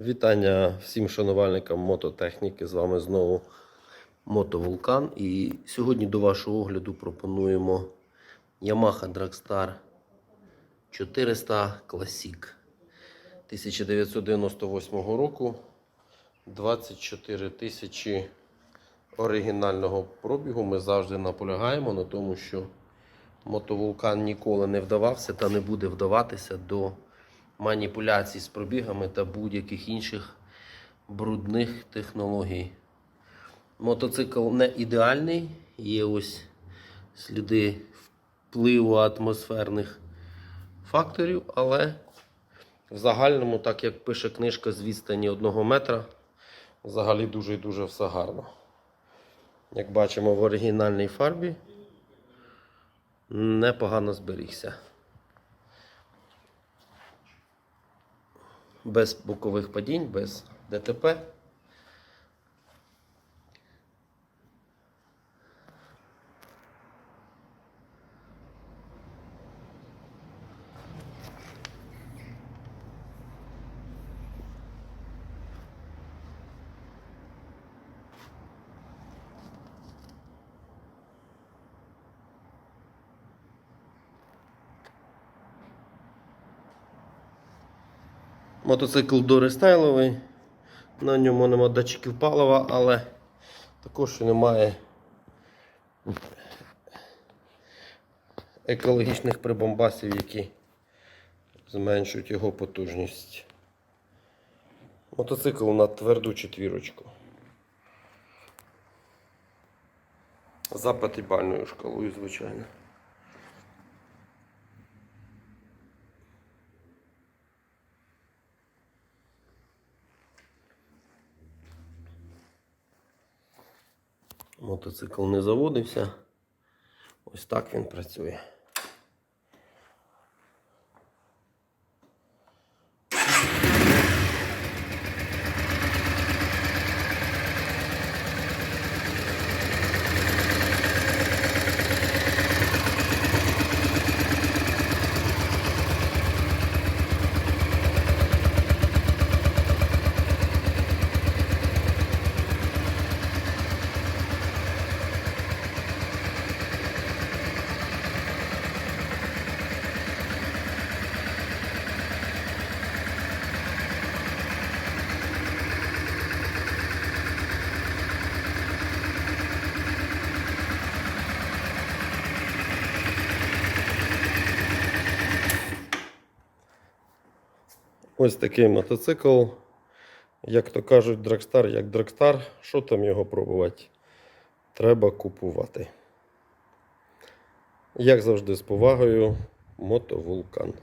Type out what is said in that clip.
Вітання всім шанувальникам мототехніки. З вами знову Мотовулкан. І сьогодні до вашого огляду пропонуємо Yamaha Dragstar 400 Classic 1998 року. 24 тисячі оригінального пробігу. Ми завжди наполягаємо на тому, що мотовулкан ніколи не вдавався та не буде вдаватися до маніпуляцій з пробігами та будь-яких інших брудних технологій. Мотоцикл не ідеальний, є ось сліди впливу атмосферних факторів, але в загальному, так як пише книжка з відстані одного метра, взагалі дуже і дуже все гарно. Як бачимо в оригінальній фарбі, непогано зберігся. Без бокових падінь, без ДТП. Мотоцикл дорестайловий. На ньому нема датчиків палива, але також немає екологічних прибамбасів, які зменшують його потужність. Мотоцикл на тверду четвірочку. За п'ятибальною шкалою, звичайно. Мотоцикл не заводився. Ось так він працює. Ось такий мотоцикл. Як то кажуть, Драгстар як Драгстар. Що там його пробувати? Треба купувати. Як завжди, з повагою, мотовулкан.